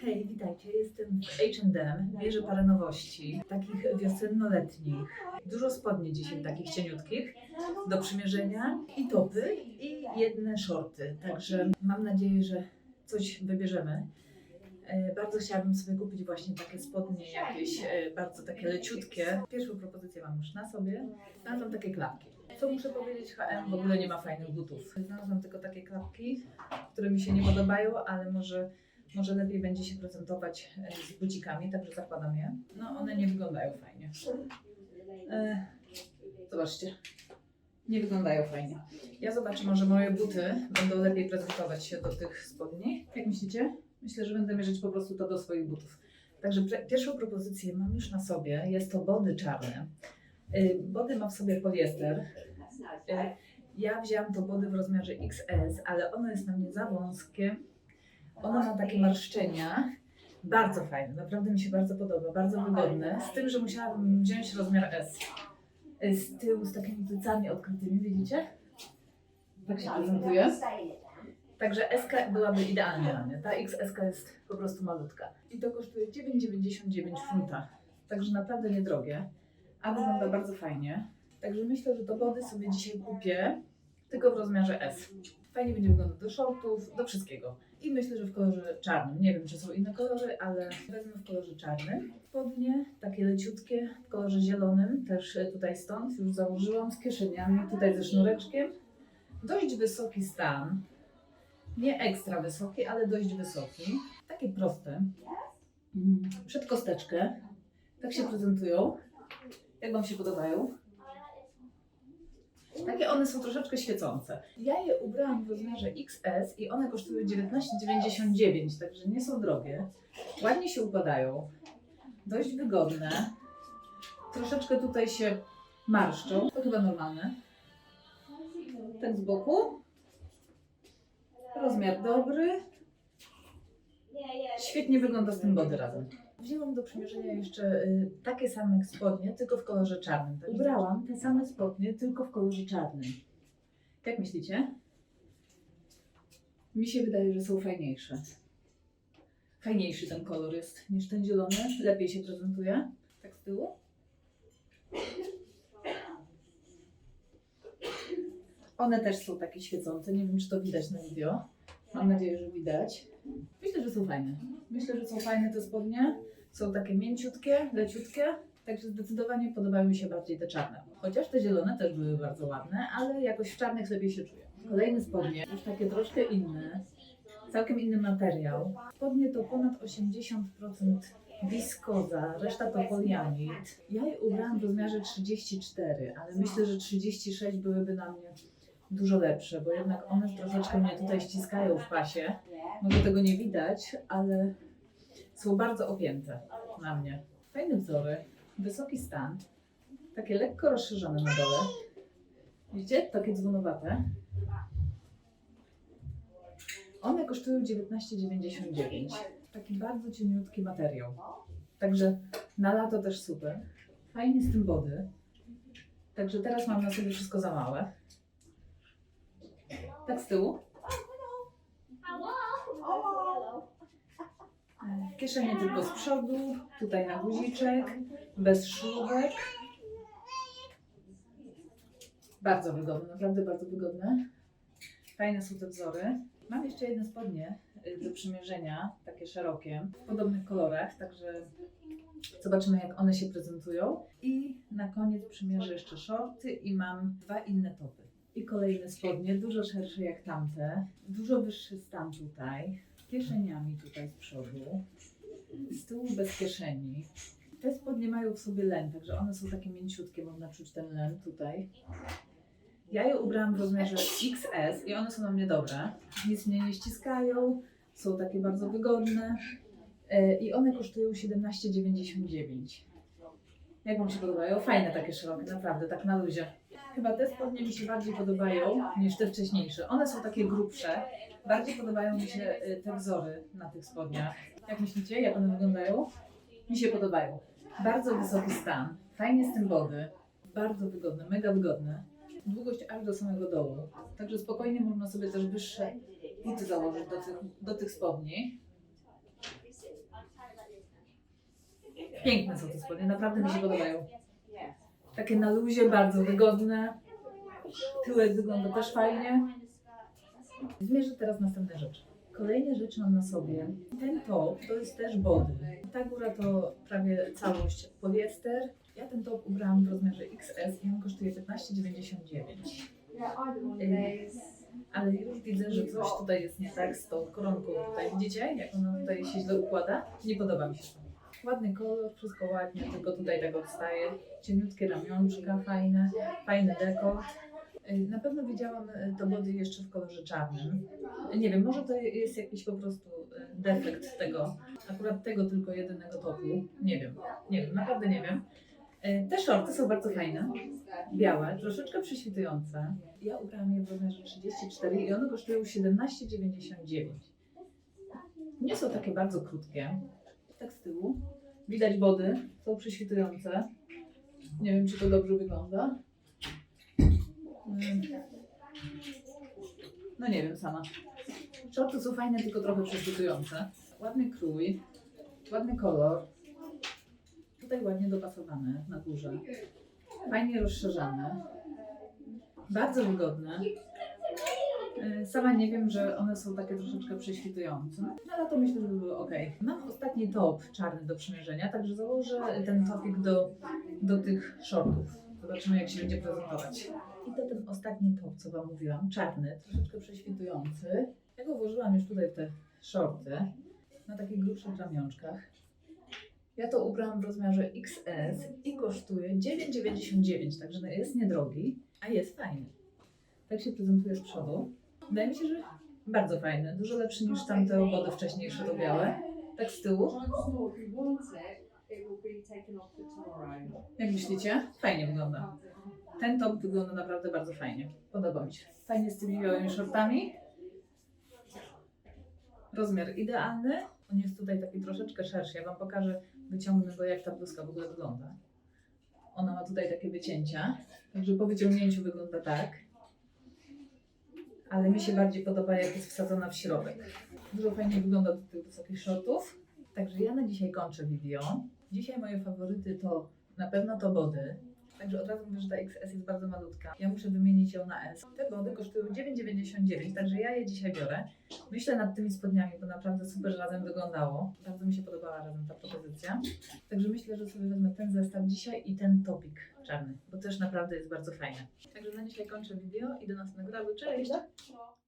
Hej, witajcie. Jestem w H&M. Bierze parę nowości, takich wiosenno-letnich. Dużo spodni dzisiaj, takich cieniutkich, do przymierzenia i topy i jedne shorty. Także mam nadzieję, że coś wybierzemy. E, Bardzo chciałabym sobie kupić właśnie takie spodnie, jakieś e, bardzo takie leciutkie. Pierwszą propozycję mam już na sobie. Znalazłam takie klapki. Co muszę powiedzieć, H&M w ogóle nie ma fajnych butów. Znalazłam tylko takie klapki, które mi się nie podobają, ale może może lepiej będzie się prezentować e, z bucikami, także zakładam je. No one nie wyglądają fajnie. E, zobaczcie. Nie wyglądają fajnie. Ja zobaczę, może moje buty będą lepiej prezentować się do tych spodni. Jak myślicie? Myślę, że będę mierzyć po prostu to do swoich butów. Także pierwszą propozycję mam już na sobie. Jest to body czarne. E, Body ma w sobie poliester. Ja wzięłam to body w rozmiarze XS, ale ono jest na mnie za wąskie. Ono ma takie marszczenia. Bardzo fajne, naprawdę mi się bardzo podoba, bardzo wygodne. Z tym, że musiałabym wziąć rozmiar S. Z tyłu z takimi plecami odkrytymi, widzicie? Tak się prezentuje. Także SK byłaby idealnie dla mnie. Ta XS jest po prostu malutka. I to kosztuje 9,99 funta. Także naprawdę niedrogie. A wygląda bardzo fajnie. Także myślę, że to body sobie dzisiaj kupię, tylko w rozmiarze S. Fajnie będzie wyglądać do shortów, do wszystkiego. I myślę, że w kolorze czarnym. Nie wiem, czy są inne kolory, ale wezmę w kolorze czarnym. Spodnie, takie leciutkie, w kolorze zielonym, też tutaj stąd już założyłam z kieszeniami, tutaj ze sznureczkiem. Dość wysoki stan. Nie ekstra wysoki, ale dość wysoki. Takie proste. Przed kosteczkę. Tak się prezentują. Jak Wam się podobają? Takie one są troszeczkę świecące. Ja je ubrałam w rozmiarze XS i one kosztują 19,99, także nie są drogie. Ładnie się układają. Dość wygodne. Troszeczkę tutaj się marszczą. To chyba normalne. Ten z boku. Rozmiar dobry. Świetnie wygląda z tym body razem. Wzięłam do przymierzenia jeszcze y, takie same spodnie, tylko w kolorze czarnym. Tak Ubrałam te same spodnie, tylko w kolorze czarnym. Jak myślicie? Mi się wydaje, że są fajniejsze. Fajniejszy ten kolor jest niż ten zielony. Lepiej się prezentuje. Tak z tyłu. One też są takie świecące. Nie wiem, czy to widać na wideo. Mam nadzieję, że widać. Myślę, że są fajne. Myślę, że są fajne te spodnie. Są takie mięciutkie, leciutkie. Także zdecydowanie podobają mi się bardziej te czarne. Chociaż te zielone też były bardzo ładne, ale jakoś w czarnych lepiej się czuję. Kolejne spodnie, już takie troszkę inne. Całkiem inny materiał. Spodnie to ponad 80% wiskoza, reszta to poliamid. Ja je ubrałam w rozmiarze 34, ale myślę, że 36 byłyby na mnie dużo lepsze, bo jednak one troszeczkę mnie tutaj ściskają w pasie. Może tego nie widać, ale są bardzo opięte na mnie. Fajne wzory, wysoki stan, takie lekko rozszerzone na dole. Widzicie? Takie dzwonowate. One kosztują 19,99. Taki bardzo cieniutki materiał. Także na lato też super. Fajnie z tym body. Także teraz mam na sobie wszystko za małe. Tak z tyłu. Kieszenie tylko z przodu, tutaj na guziczek, bez szlubek. Bardzo wygodne, naprawdę bardzo wygodne. Fajne są te wzory. Mam jeszcze jedne spodnie y, do przymierzenia, takie szerokie, w podobnych kolorach, także zobaczymy jak one się prezentują. I na koniec przymierzę jeszcze shorty i mam dwa inne topy. I kolejne spodnie, dużo szersze jak tamte, dużo wyższy stan tutaj, z kieszeniami tutaj z przodu, z tyłu bez kieszeni. Te spodnie mają w sobie len, także one są takie mięciutkie, można czuć ten len tutaj. Ja je ubrałam w rozmiarze XS i one są na mnie dobre. Nic mnie nie ściskają, są takie bardzo wygodne E, i one kosztują 17,99. Jak Wam się podobają? Fajne takie szerokie, naprawdę, tak na luzie. Chyba te spodnie mi się bardziej podobają niż te wcześniejsze. One są takie grubsze. Bardziej podobają mi się e, te wzory na tych spodniach. Jak myślicie, jak one wyglądają? Mi się podobają. Bardzo wysoki stan, fajnie z tym body, bardzo wygodne, mega wygodne. Długość aż do samego dołu. Także spokojnie można sobie też wyższe buty założyć do tych, do tych spodni. Piękne są te spodnie, naprawdę mi się podobają. Takie na luzie, bardzo wygodne. Tyłek wygląda też fajnie. Zmierzę teraz następne rzeczy. Kolejne rzeczy mam na sobie. Ten top to jest też body. Ta góra to prawie całość poliester. Ja ten top ubrałam w rozmiarze XS i on kosztuje 15,99. Ale już widzę, że coś tutaj jest nie tak z tą koronką tutaj. Widzicie, jak ona tutaj się źle układa? Nie podoba mi się to. Ładny kolor, wszystko ładnie, tylko tutaj tak odstaje. Cieniutkie ramionczka, fajne, fajny dekolt. Y, Na pewno widziałam y, to body jeszcze w kolorze czarnym. Nie wiem, może to jest jakiś po prostu y, defekt tego, akurat tego tylko jedynego topu. Nie wiem, nie wiem, naprawdę nie wiem. Y, Te shorty są bardzo fajne, białe, troszeczkę prześwitujące. Ja ubrałam je w rozmiarze 34 i one kosztują 17,99. Nie są takie bardzo krótkie. Tak z tyłu. Widać body, są prześwitujące. Nie wiem, czy to dobrze wygląda. Mm. No nie wiem sama. Shorty są fajne, tylko trochę prześwitujące. Ładny krój, ładny kolor. Tutaj ładnie dopasowane na górze. Fajnie rozszerzane. Bardzo wygodne. E, Sama nie wiem, że one są takie troszeczkę prześwitujące, no ale to myślę, że by było ok. Mam ostatni top czarny do przymierzenia, także założę ten topik do, do tych shortów. Zobaczymy, jak się będzie prezentować. I to ten ostatni top, co Wam mówiłam, czarny, troszeczkę prześwitujący. Ja go włożyłam już tutaj w te shorty, na takich grubszych ramionczkach. Ja to ubrałam w rozmiarze XS i kosztuje 9,99, także jest niedrogi, a jest fajny. Tak się prezentuje z przodu. Wydaje mi się, że bardzo fajny, dużo lepszy niż tamte wody wcześniejsze, to białe. Tak z tyłu. Jak myślicie? Fajnie wygląda. Ten top wygląda naprawdę bardzo fajnie. Podoba mi się. Fajnie z tymi białymi shortami. Rozmiar idealny. On jest tutaj taki troszeczkę szerszy. Ja Wam pokażę, wyciągnę go, jak ta bluzka w ogóle wygląda. Ona ma tutaj takie wycięcia. Także po wyciągnięciu wygląda tak. Ale mi się bardziej podoba, jak jest wsadzona w środek. Dużo fajniej wygląda do tych wysokich shortów. Także ja na dzisiaj kończę video. Dzisiaj moje faworyty to na pewno to body. Także od razu mówię, że ta XS jest bardzo malutka. Ja muszę wymienić ją na S. Te body kosztują 9,99, także ja je dzisiaj biorę. Myślę nad tymi spodniami, bo naprawdę super razem wyglądało. Bardzo mi się podobała razem ta propozycja. Także myślę, że sobie wezmę ten zestaw dzisiaj i ten topik czarny, bo też naprawdę jest bardzo fajny. Także na dzisiaj kończę video i do następnego razu. Cześć!